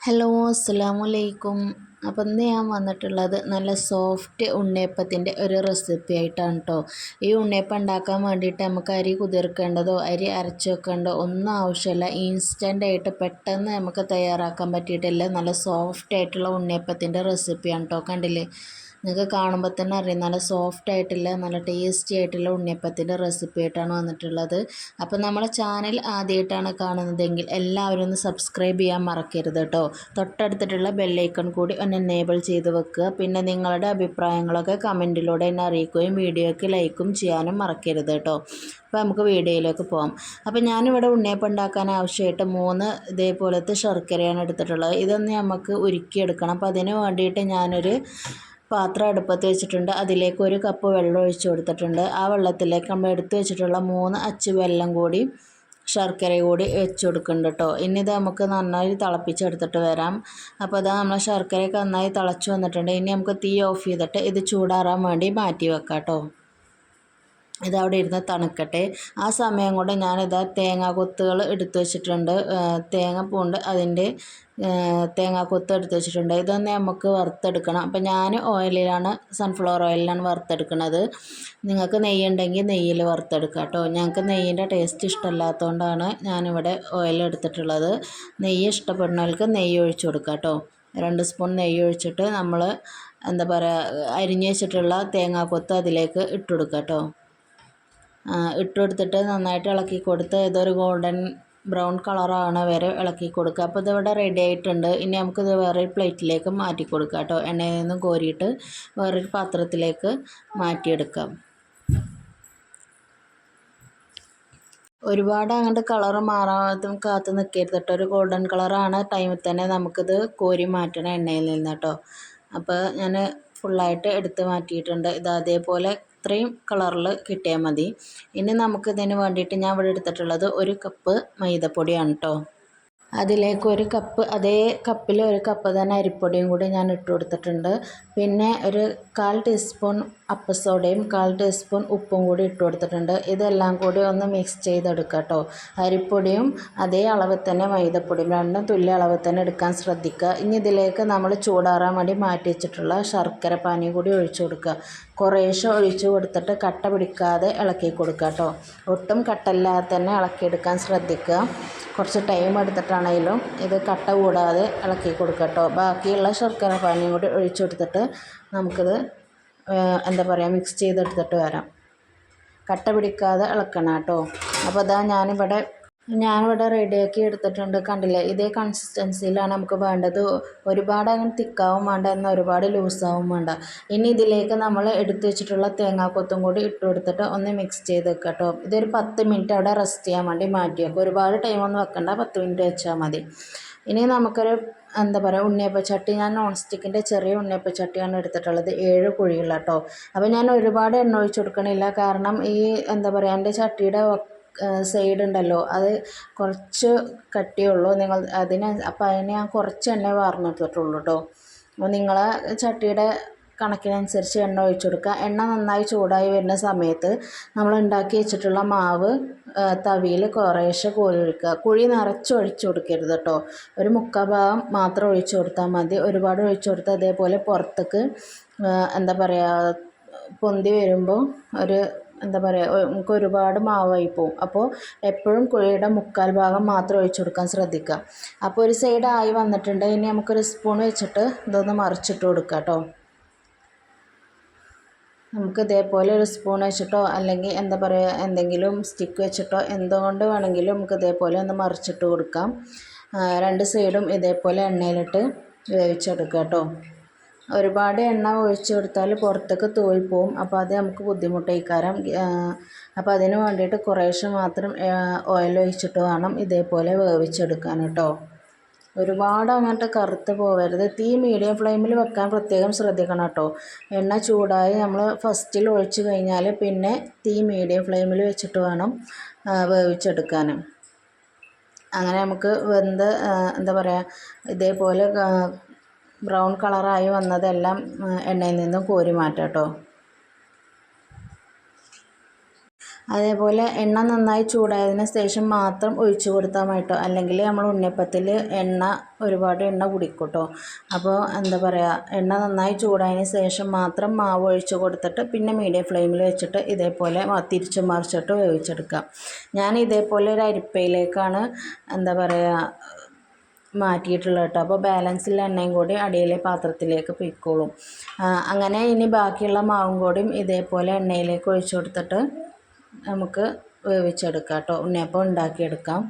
Hello അസ്സലാമു അലൈക്കും അപ്പം ഇന്ന് ഞാൻ വന്നിട്ടുള്ളത് നല്ല സോഫ്റ്റ് ഉണ്ണിയപ്പത്തിന്റെ ഒരു റെസിപ്പി ആയിട്ടാണ് കേട്ടോ ഈ ഉണ്ണിയപ്പം ഉണ്ടാക്കാൻ വേണ്ടിയിട്ട് നമുക്ക് അരി കുതിർക്കേണ്ടതോ അരി അരച്ച് വെക്കേണ്ടതോ ഒന്നും ആവശ്യമില്ല. ഇൻസ്റ്റന്റ് ആയിട്ട് പെട്ടെന്ന് നമുക്ക് തയ്യാറാക്കാൻ പറ്റിയിട്ടില്ല. നല്ല സോഫ്റ്റ് ആയിട്ടുള്ള ഉണ്ണിയപ്പത്തിന്റെ റെസിപ്പിയാണ് കേട്ടോ കണ്ടില്ലേ? നിങ്ങൾക്ക് കാണുമ്പോൾ തന്നെ അറിയാം. നല്ല സോഫ്റ്റ് ആയിട്ടുള്ള നല്ല ടേസ്റ്റി ആയിട്ടുള്ള ഉണ്ണിയപ്പത്തിന്റെ റെസിപ്പി ആയിട്ടാണ് വന്നിട്ടുള്ളത്. അപ്പോൾ നമ്മളെ ചാനൽ ആദ്യമായിട്ടാണ് കാണുന്നതെങ്കിൽ എല്ലാവരും ഒന്ന് സബ്സ്ക്രൈബ് ചെയ്യാൻ മറക്കരുത് കേട്ടോ. തൊട്ടടുത്തിട്ടുള്ള ബെല്ലൈക്കൺ കൂടി ഒന്ന് എനേബിൾ ചെയ്ത് വെക്കുക. പിന്നെ നിങ്ങളുടെ അഭിപ്രായങ്ങളൊക്കെ കമന്റിലൂടെ എന്നെ അറിയിക്കുകയും വീഡിയോയ്ക്ക് ലൈക്കും ചെയ്യാനും മറക്കരുത് കേട്ടോ. അപ്പോൾ നമുക്ക് വീഡിയോയിലേക്ക് പോകാം അപ്പോൾ ഞാനിവിടെ ഉണ്ണിയപ്പം ഉണ്ടാക്കാൻ ആവശ്യമായിട്ട് മൂന്ന് ഇതേപോലത്തെ ശർക്കരയാണ് എടുത്തിട്ടുള്ളത്. ഇതൊന്ന് നമുക്ക് ഉരുക്കിയെടുക്കണം. അപ്പോൾ അതിന് വേണ്ടിയിട്ട് ഞാനൊരു പാത്രം അടുപ്പത്ത് വെച്ചിട്ടുണ്ട്. അതിലേക്ക് ഒരു കപ്പ് വെള്ളം ഒഴിച്ചു കൊടുത്തിട്ടുണ്ട്. ആ വെള്ളത്തിലേക്ക് നമ്മൾ എടുത്തു വെച്ചിട്ടുള്ള മൂന്ന് അച്ച് വെല്ലം കൂടി ശർക്കര കൂടി വെച്ച് കൊടുക്കുന്നുണ്ട് കേട്ടോ. ഇനി ഇത് നമുക്ക് നന്നായി തിളപ്പിച്ചെടുത്തിട്ട് വരാം. അപ്പോൾ അതാ നമ്മൾ ശർക്കരയൊക്കെ നന്നായി തിളച്ച് വന്നിട്ടുണ്ട്. ഇനി നമുക്ക് തീ ഓഫ് ചെയ്തിട്ട് ഇത് ചൂടാറാൻ വേണ്ടി മാറ്റി വെക്കാം കേട്ടോ. ഇതവിടെ ഇരുന്ന് തണുക്കട്ടെ. ആ സമയം കൊണ്ട് ഞാനിതാ തേങ്ങാ കൊത്തുകൾ എടുത്തു വെച്ചിട്ടുണ്ട്. തേങ്ങ പൂണ്ട് അതിന്റെ തേങ്ങാ കൊത്ത് എടുത്ത് വെച്ചിട്ടുണ്ട്. ഇതൊന്ന് നമുക്ക് വറുത്തെടുക്കണം. അപ്പം ഞാൻ ഓയിലിലാണ് സൺഫ്ലവർ ഓയിലിലാണ് വറുത്തെടുക്കുന്നത്. നിങ്ങൾക്ക് നെയ്യ് ഉണ്ടെങ്കിൽ നെയ്യിൽ വറുത്തെടുക്കാം കേട്ടോ. ഞങ്ങൾക്ക് നെയ്യിന്റെ ടേസ്റ്റ് ഇഷ്ടമല്ലാത്തതുകൊണ്ടാണ് ഞാനിവിടെ ഓയിൽ എടുത്തിട്ടുള്ളത്. നെയ്യ് ഇഷ്ടപ്പെടുന്നവർക്ക് നെയ്യ് ഒഴിച്ചു കൊടുക്കാം കേട്ടോ. രണ്ട് സ്പൂൺ നെയ്യ് ഒഴിച്ചിട്ട് നമ്മൾ എന്താ പറയുക അരിഞ്ഞ് വെച്ചിട്ടുള്ള തേങ്ങാ കൊത്ത് അതിലേക്ക് ഇട്ട് കൊടുക്കാം കേട്ടോ. ഇട്ട് കൊടുത്തിട്ട് നന്നായിട്ട് ഇളക്കി കൊടുത്ത് ഇതൊരു ഗോൾഡൻ ബ്രൗൺ കളറാണ് വരെ ഇളക്കി കൊടുക്കുക. അപ്പോൾ ഇതിവിടെ റെഡി ആയിട്ടുണ്ട്. ഇനി നമുക്കിത് വേറെ പ്ലേറ്റിലേക്ക് മാറ്റി കൊടുക്കാം കേട്ടോ. എണ്ണയിൽ നിന്നും കോരിയിട്ട് വേറൊരു പാത്രത്തിലേക്ക് മാറ്റിയെടുക്കാം. ഒരുപാട് അങ്ങോട്ട് കളർ മാറാതും കാത്ത് നിൽക്കരുത് കേട്ടോ. ഒരു ഗോൾഡൻ കളറാണ് ടൈമിൽ തന്നെ നമുക്കിത് കോരി മാറ്റണം എണ്ണയിൽ നിന്ന് കേട്ടോ. അപ്പോൾ ഞാൻ ഫുള്ളായിട്ട് എടുത്ത് മാറ്റിയിട്ടുണ്ട്. ഇത് അതേപോലെ ഇത്രയും കളറിൽ കിട്ടിയാൽ മതി. ഇനി നമുക്കിതിന് വേണ്ടിയിട്ട് ഞാൻ ഇവിടെ എടുത്തിട്ടുള്ളത് ഒരു കപ്പ് മൈദപ്പൊടിയാണ് കേട്ടോ അതിലേക്ക് ഒരു കപ്പ് അതേ കപ്പിൽ ഒരു കപ്പ് തന്നെ അരിപ്പൊടിയും കൂടി ഞാൻ ഇട്ട് കൊടുത്തിട്ടുണ്ട്. പിന്നെ ഒരു കാൽ ടീസ്പൂൺ അപ്പസോഡയും കാൽ ടീസ്പൂൺ ഉപ്പും കൂടി ഇട്ട് കൊടുത്തിട്ടുണ്ട്. ഇതെല്ലാം കൂടി ഒന്ന് മിക്സ് ചെയ്തെടുക്കുക കേട്ടോ. അരിപ്പൊടിയും അതേ അളവിൽ തന്നെ മൈദപ്പൊടിയും രണ്ടും തുല്യ അളവിൽ തന്നെ എടുക്കാൻ ശ്രദ്ധിക്കുക. ഇനി ഇതിലേക്ക് നമ്മൾ ചൂടാറാൻ വേണ്ടി മാറ്റി വെച്ചിട്ടുള്ള ശർക്കര പാനി കൂടി ഒഴിച്ചു കൊടുക്കുക. കുറേശ്ശെ ഒഴിച്ചു കൊടുത്തിട്ട് കട്ട പിടിക്കാതെ ഇളക്കി കൊടുക്കുക കേട്ടോ. ഒട്ടും കട്ടല്ലാതെ തന്നെ ഇളക്കിയെടുക്കാൻ ശ്രദ്ധിക്കുക. കുറച്ച് ടൈം എടുത്തിട്ടാണെങ്കിലും ഇത് കട്ട കൂടാതെ ഇളക്കി കൊടുക്കുക കേട്ടോ. ബാക്കിയുള്ള ശർക്കര പാനിയും കൂടി ഒഴിച്ചു കൊടുത്തിട്ട് നമുക്കിത് എന്താ പറയുക മിക്സ് ചെയ്തെടുത്തിട്ട് വരാം. കട്ട പിടിക്കാതെ ഇളക്കണം കേട്ടോ. അപ്പോൾ അതാ ഞാനിവിടെ ഞാനിവിടെ റെഡിയാക്കി എടുത്തിട്ടുണ്ട്. കണ്ടില്ലേ? ഇതേ കൺസിസ്റ്റൻസിയിലാണ് നമുക്ക് വേണ്ടത്. ഒരുപാട് അങ്ങനെ തിക്കാവും വേണ്ട എന്നാൽ ഒരുപാട് ലൂസാവും വേണ്ട. ഇനി ഇതിലേക്ക് നമ്മൾ എടുത്തു വെച്ചിട്ടുള്ള തേങ്ങാക്കൊത്തും കൂടി ഇട്ട് കൊടുത്തിട്ട് ഒന്ന് മിക്സ് ചെയ്ത് വെക്കുക കേട്ടോ. ഇതൊരു പത്ത് മിനിറ്റ് അവിടെ റെസ്റ്റ് ചെയ്യാൻ വേണ്ടി മാറ്റി വെക്കുക ഒരുപാട് ടൈമൊന്നും വെക്കണ്ട. പത്ത് മിനിറ്റ് വെച്ചാൽ മതി. ഇനി നമുക്കൊരു എന്താ പറയുക ഉണ്ണിയപ്പച്ചട്ടി ഞാൻ നോൺ സ്റ്റിക്കിന്റെ ചെറിയ ഉണ്ണിയപ്പച്ചട്ടിയാണ് എടുത്തിട്ടുള്ളത്. ഏഴ് കുഴിയുള്ള കേട്ടോ. അപ്പോൾ ഞാൻ ഒരുപാട് എണ്ണ ഒഴിച്ച് കൊടുക്കണില്ല. കാരണം ഈ എന്താ പറയുക എന്റെ ചട്ടിയുടെ സൈഡ് ഉണ്ടല്ലോ. അത് കുറച്ച് കട്ടിയുള്ളൂ നിങ്ങൾ അതിന് അപ്പം അതിന് ഞാൻ കുറച്ച് എണ്ണ വാർന്നെടുത്തിട്ടുള്ളൂ കേട്ടോ അപ്പോൾ നിങ്ങൾ ചട്ടിയുടെ കണക്കിനനുസരിച്ച് എണ്ണ ഒഴിച്ചു കൊടുക്കുക എണ്ണ നന്നായി ചൂടായി വരുന്ന സമയത്ത് നമ്മൾ ഉണ്ടാക്കി വെച്ചിട്ടുള്ള മാവ് തവിയിൽ കുറേശ്ശെ കോരി ഒഴിക്കുക. കുഴി നിറച്ച് ഒഴിച്ചു കൊടുക്കരുത് കേട്ടോ ഒരു മുക്കാൽ ഭാഗം മാത്രം ഒഴിച്ചു കൊടുത്താൽ മതി. ഒരുപാട് ഒഴിച്ചു കൊടുത്താൽ അതേപോലെ പുറത്തേക്ക് എന്താ പറയുക പൊന്തി വരുമ്പോൾ ഒരു എന്താ പറയുക നമുക്ക് ഒരുപാട് മാവായി പോവും. അപ്പോൾ എപ്പോഴും കുഴിയുടെ മുക്കാൽ ഭാഗം മാത്രം ഒഴിച്ചു കൊടുക്കാൻ ശ്രദ്ധിക്കുക. അപ്പോൾ ഒരു സൈഡ് ആയി വന്നിട്ടുണ്ട് ഇനി നമുക്കൊരു സ്പൂൺ വെച്ചിട്ട് ഇതൊന്ന് മറിച്ചിട്ട് കൊടുക്കാം കേട്ടോ നമുക്ക് ഇതേപോലെ ഒരു സ്പൂൺ വെച്ചിട്ടോ അല്ലെങ്കിൽ എന്താ പറയുക എന്തെങ്കിലും സ്റ്റിക്ക് വെച്ചിട്ടോ എന്തുകൊണ്ട് വേണമെങ്കിലും നമുക്ക് ഇതേപോലെ ഒന്ന് മറിച്ചിട്ട് കൊടുക്കാം. രണ്ട് സൈഡും ഇതേപോലെ എണ്ണയിലിട്ട് വേവിച്ചെടുക്കാം കേട്ടോ ഒരുപാട് എണ്ണ ഒഴിച്ച് കൊടുത്താൽ പുറത്തേക്ക് തോൽപ്പോവും. അപ്പോൾ അത് നമുക്ക് ബുദ്ധിമുട്ടായിക്കാരം അപ്പോൾ അതിന് വേണ്ടിയിട്ട് കുറേശ്ശെ മാത്രം ഓയിൽ ഒഴിച്ചിട്ട് വേണം ഇതേപോലെ വേവിച്ചെടുക്കാൻ കേട്ടോ. ഒരുപാട് അങ്ങോട്ട് കറുത്ത് പോകരുത് തീ മീഡിയം ഫ്ലെയിമിൽ വെക്കാൻ പ്രത്യേകം ശ്രദ്ധിക്കണം കേട്ടോ. എണ്ണ ചൂടായി നമ്മൾ ഫസ്റ്റിൽ ഒഴിച്ച് കഴിഞ്ഞാൽ പിന്നെ തീ മീഡിയം ഫ്ലെയിമിൽ വെച്ചിട്ട് വേണം വേവിച്ചെടുക്കാൻ അങ്ങനെ നമുക്ക് വെന്ത് എന്താ പറയുക ഇതേപോലെ ബ്രൗൺ കളറായി വന്നതെല്ലാം എണ്ണയിൽ നിന്നും കോരി മാറ്റാം കേട്ടോ. അതേപോലെ എണ്ണ നന്നായി ചൂടായതിന് ശേഷം മാത്രം ഒഴിച്ചു കൊടുത്താൽ മതി കേട്ടോ. അല്ലെങ്കിൽ നമ്മൾ ഉണ്ണിയപ്പത്തിൽ എണ്ണ ഒരുപാട് എണ്ണ കുടിക്കും കേട്ടോ. അപ്പോൾ എന്താ പറയുക എണ്ണ നന്നായി ചൂടായതിന് ശേഷം മാത്രം മാവ് ഒഴിച്ചു കൊടുത്തിട്ട് പിന്നെ മീഡിയം ഫ്ലെയിമിൽ വെച്ചിട്ട് ഇതേപോലെ തിരിച്ചു മറിച്ചിട്ട് വേവിച്ചെടുക്കാം. ഞാൻ ഇതേപോലെ ഒരു അരിപ്പയിലേക്കാണ് എന്താ പറയുക മാറ്റിയിട്ടുള്ളത് കേട്ടോ. അപ്പോൾ ബാലൻസുള്ള എണ്ണയും കൂടി അടിയിലെ പാത്രത്തിലേക്ക് പൊയ്ക്കോളും. അങ്ങനെ ഇനി ബാക്കിയുള്ള മാവും കൂടിയും ഇതേപോലെ എണ്ണയിലേക്ക് ഒഴിച്ചു കൊടുത്തിട്ട് നമുക്ക് വേവിച്ചെടുക്കാം കേട്ടോ. ഉണ്ണിയപ്പം ഉണ്ടാക്കിയെടുക്കാം.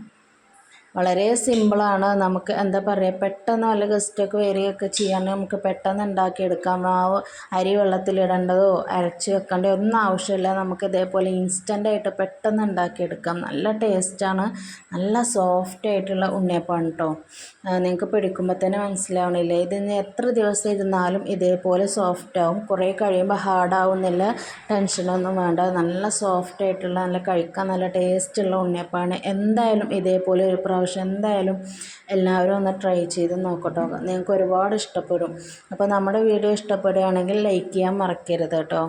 വളരെ സിമ്പിളാണ് നമുക്ക് എന്താ പറയുക പെട്ടെന്ന് വല്ല ഗസ്റ്റൊക്കെ വരികയൊക്കെ ചെയ്യാൻ നമുക്ക് പെട്ടെന്ന് ഉണ്ടാക്കിയെടുക്കാം. മാവ് അരി വെള്ളത്തിലിടേണ്ടതോ അരച്ച് വെക്കേണ്ടതോ ഒന്നും ആവശ്യമില്ല. നമുക്ക് ഇതേപോലെ ഇൻസ്റ്റന്റായിട്ട് പെട്ടെന്ന് ഉണ്ടാക്കിയെടുക്കാം. നല്ല ടേസ്റ്റാണ് നല്ല സോഫ്റ്റ് ആയിട്ടുള്ള ഉണ്ണിയപ്പമാണ് കേട്ടോ നിങ്ങൾക്ക് പിടിക്കുമ്പോൾ തന്നെ മനസ്സിലാവണില്ല? ഇത് എത്ര ദിവസം ഇരുന്നാലും ഇതേപോലെ സോഫ്റ്റ് ആവും. കുറേ കഴിയുമ്പോൾ ഹാർഡാവുന്നില്ല ടെൻഷനൊന്നും വേണ്ട. നല്ല സോഫ്റ്റ് ആയിട്ടുള്ള നല്ല കഴിക്കാൻ നല്ല ടേസ്റ്റുള്ള ഉണ്ണിയപ്പമാണ്. എന്തായാലും ഇതേപോലെ ഒരു പ്രാവശ്യം എന്തായാലും എല്ലാവരും ഒന്ന് ട്രൈ ചെയ്ത് നോക്കട്ടോ. നിങ്ങൾക്ക് ഒരുപാട് ഇഷ്ടപ്പെടും. അപ്പോൾ നമ്മുടെ വീഡിയോ ഇഷ്ടപ്പെടുകയാണെങ്കിൽ ലൈക്ക് ചെയ്യാൻ മറക്കരുത് കേട്ടോ.